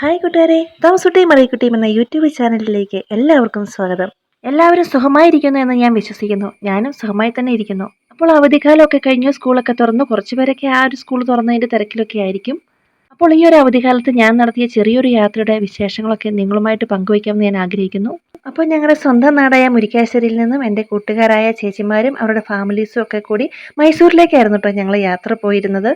Hi കൂട്ടുകാരെ തോമസുട്ടി മറിയക്കുട്ടിയും എന്ന YouTube ചാനലിലേക്ക് എല്ലാവർക്കും സ്വാഗതം. എല്ലാവരും സുഖമായിരിക്കുന്നു എന്ന് ഞാൻ വിശ്വസിക്കുന്നു. ഞാനും സുഖമായി തന്നെ ഇരിക്കുന്നു. അപ്പോൾ അവധിക്കാലമൊക്കെ കഴിഞ്ഞു സ്കൂളൊക്കെ തുറന്നു. കുറച്ച് പേരൊക്കെ ആ ഒരു സ്കൂൾ തുറന്നതിന്റെ തിരക്കിലൊക്കെ ആയിരിക്കും. അപ്പോൾ ഈ ഒരു അവധിക്കാലത്ത് ഞാൻ നടത്തിയ ചെറിയൊരു യാത്രയുടെ വിശേഷങ്ങളൊക്കെ നിങ്ങളുമായിട്ട് പങ്കുവയ്ക്കാമെന്ന് ഞാൻ ആഗ്രഹിക്കുന്നു. അപ്പോൾ ഞങ്ങളുടെ സ്വന്തം നാടായ മുരിക്കാശ്ശേരിയിൽ നിന്നും എന്റെ കൂട്ടുകാരായ ചേച്ചിമാരും അവരുടെ ഫാമിലീസും ഒക്കെ കൂടി മൈസൂരിലേക്കായിരുന്നു കേട്ടോ ഞങ്ങൾ യാത്ര പോയിരുന്നത്.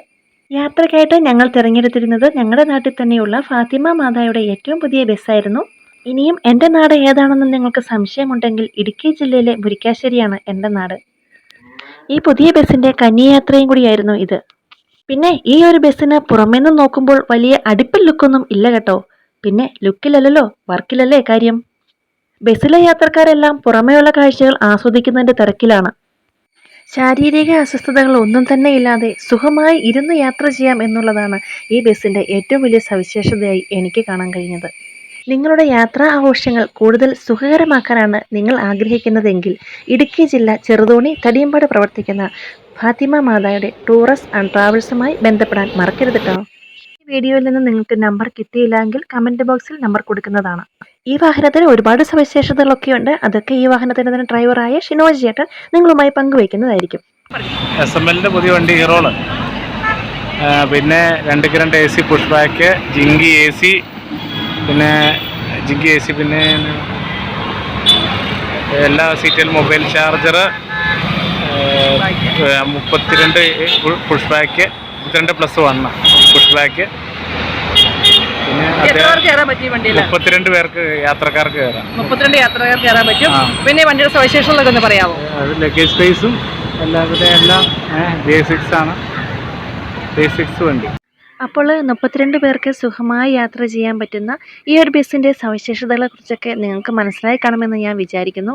യാത്രയ്ക്കായിട്ട് ഞങ്ങൾ തിരഞ്ഞെടുത്തിരുന്നത് ഞങ്ങളുടെ നാട്ടിൽ തന്നെയുള്ള ഫാത്തിമ മാതായുടെ ഏറ്റവും പുതിയ ബസ്സായിരുന്നു. ഇനിയും എന്റെ നാട് ഏതാണെന്ന് നിങ്ങൾക്ക് സംശയമുണ്ടെങ്കിൽ ഇടുക്കി ജില്ലയിലെ മുരിക്കാശ്ശേരിയാണ് എന്റെ നാട്. ഈ പുതിയ ബസ്സിന്റെ കന്നിയാത്രയും കൂടിയായിരുന്നു ഇത്. പിന്നെ ഈ ഒരു ബസ്സിന് പുറമേ നിന്ന് നോക്കുമ്പോൾ വലിയ അടുപ്പിൽ ലുക്കൊന്നും ഇല്ല കേട്ടോ. പിന്നെ ലുക്കിലല്ലല്ലോ വർക്കിലല്ലേ കാര്യം? ബസ്സിലെ യാത്രക്കാരെല്ലാം പുറമേയുള്ള കാഴ്ചകൾ ആസ്വദിക്കുന്നതിന്റെ തിരക്കിലാണ്. ശാരീരിക അസ്വസ്ഥതകൾ ഒന്നും തന്നെ ഇല്ലാതെ സുഖമായി ഇരുന്ന് യാത്ര ചെയ്യാം എന്നുള്ളതാണ് ഈ ബസ്സിന്റെ ഏറ്റവും വലിയ സവിശേഷതയായി എനിക്ക് കാണാൻ കഴിഞ്ഞത്. നിങ്ങളുടെ യാത്രാ ആഘോഷങ്ങൾ കൂടുതൽ സുഖകരമാക്കാനാണ് നിങ്ങൾ ആഗ്രഹിക്കുന്നതെങ്കിൽ ഇടുക്കി ജില്ല ചെറുതോണി തടിയമ്പാട് പ്രവർത്തിക്കുന്ന ഫാത്തിമ മാതായുടെ ടൂറിസ്റ്റ് ആൻഡ് ട്രാവൽസുമായി ബന്ധപ്പെടാൻ മറക്കരുത് കേട്ടോ ഈ വീഡിയോയിൽ നിന്ന് നിങ്ങൾക്ക് നമ്പർ കിട്ടിയില്ലെങ്കിൽ കമന്റ് ബോക്സിൽ നമ്പർ കൊടുക്കുന്നതാണ്. ഈ വാഹനത്തിന് ഒരുപാട് സവിശേഷതകളൊക്കെ ഉണ്ട് അതൊക്കെ ഈ വാഹനത്തിന് തന്നെ ഡ്രൈവറായ ഷിനോജ് ചേട്ടൻ നിങ്ങളുമായി പങ്കുവയ്ക്കുന്നതായിരിക്കും. എസ് എം എല്ലിന്റെ പുതിയ വണ്ടി ഹീറോൾ. പിന്നെ രണ്ട് ഗ്രണ്ട് എ സി പുഷ് ബാക്ക് ജിങ്കി എ സി പിന്നെ ജിങ്കി എ സി പിന്നെ എല്ലാ സീറ്റിലും മൊബൈൽ ചാർജർ മുപ്പത്തിരണ്ട് പുഷ് ബാക്ക് മുപ്പത്തിരണ്ട് പ്ലസ് വണ്ണ പുഷ് ബാക്ക് എത്ര അദ്ദേഹം പേർക്ക് കയറാൻ പറ്റും ഈ വണ്ടിയിൽ? മുപ്പത്തിരണ്ട് പേർക്ക് യാത്രക്കാർക്ക് കയറാം. മുപ്പത്തിരണ്ട് യാത്രക്കാർക്ക് കയറാൻ പറ്റും. പിന്നെ വണ്ടിയുടെ സവിശേഷതകളൊക്കെ ഒന്ന് പറയാമോ ലഗേജ് സ്പേസും എല്ലാവരുടെ എല്ലാം ബേസിക്സ് ആണ്. ബേസിക്സ് വണ്ടി. അപ്പോൾ മുപ്പത്തിരണ്ട് പേർക്ക് സുഖമായി യാത്ര ചെയ്യാൻ പറ്റുന്ന ഈ ഒരു ബസ്സിന്റെ സവിശേഷതകളെ കുറിച്ചൊക്കെ നിങ്ങൾക്ക് മനസ്സിലായി കാണുമെന്ന് ഞാൻ വിചാരിക്കുന്നു.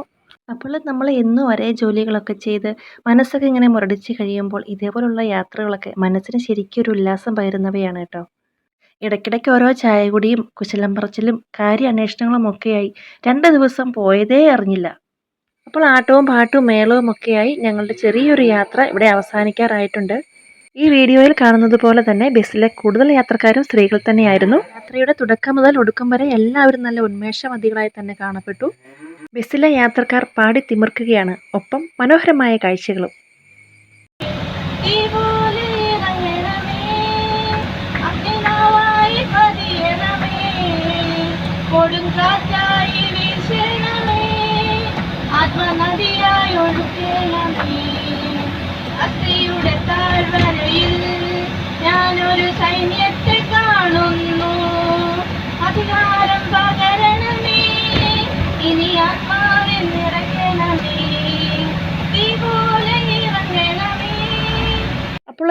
അപ്പോൾ നമ്മൾ എന്നും ഒരേ ജോലികളൊക്കെ ചെയ്ത് മനസ്സൊക്കെ ഇങ്ങനെ മുരടിച്ച് കഴിയുമ്പോൾ ഇതേപോലുള്ള യാത്രകളൊക്കെ മനസ്സിന് ശരിക്കും ഒരു ഉല്ലാസം പകരുന്നവയാണ് കേട്ടോ. ഇടയ്ക്കിടയ്ക്ക് ഓരോ ചായ കുടിയും കുശലം പറച്ചിലും കാര്യ അന്വേഷണങ്ങളും ഒക്കെയായി. രണ്ട് ദിവസം പോയതേ അറിഞ്ഞില്ല. അപ്പോൾ ആട്ടവും പാട്ടും മേളവും ഒക്കെയായി ഞങ്ങളുടെ ചെറിയൊരു യാത്ര ഇവിടെ അവസാനിക്കാറായിട്ടുണ്ട്. ഈ വീഡിയോയിൽ കാണുന്നത് പോലെ തന്നെ ബസ്സിലെ കൂടുതൽ യാത്രക്കാരും സ്ത്രീകൾ തന്നെയായിരുന്നു. യാത്രയുടെ തുടക്കം മുതൽ ഒടുക്കം വരെ എല്ലാവരും നല്ല ഉന്മേഷവതികളായി തന്നെ കാണപ്പെട്ടു. ബസ്സിലെ യാത്രക്കാർ പാടി തിമിർക്കുകയാണ്. ഒപ്പം മനോഹരമായ കാഴ്ചകളും. ആത്മനദിയായി ഒഴുകണമേ. അസ്ഥിയുടെ താഴ്വരയിൽ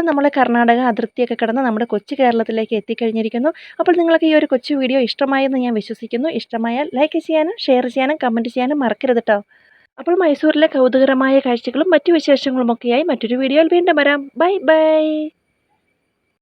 നമ്മൾ കർണാടക അതിർത്തിയൊക്കെ കടന്ന് നമ്മുടെ കൊച്ചു കേരളത്തിലേക്ക് എത്തിക്കഴിഞ്ഞിരിക്കുന്നു. അപ്പോൾ നിങ്ങൾക്ക് ഈ ഒരു കൊച്ചു വീഡിയോ ഇഷ്ടമായെന്ന് ഞാൻ വിശ്വസിക്കുന്നു. ഇഷ്ടമായാൽ ലൈക്ക് ചെയ്യാനും ഷെയർ ചെയ്യാനും കമന്റ് ചെയ്യാനും മറക്കരുത് കേട്ടോ അപ്പോൾ മൈസൂരിലെ കൗതുകരമായ കാഴ്ചകളും മറ്റു വിശേഷങ്ങളുമൊക്കെയായി മറ്റൊരു വീഡിയോയിൽ വീണ്ടും വരാം. Bye bye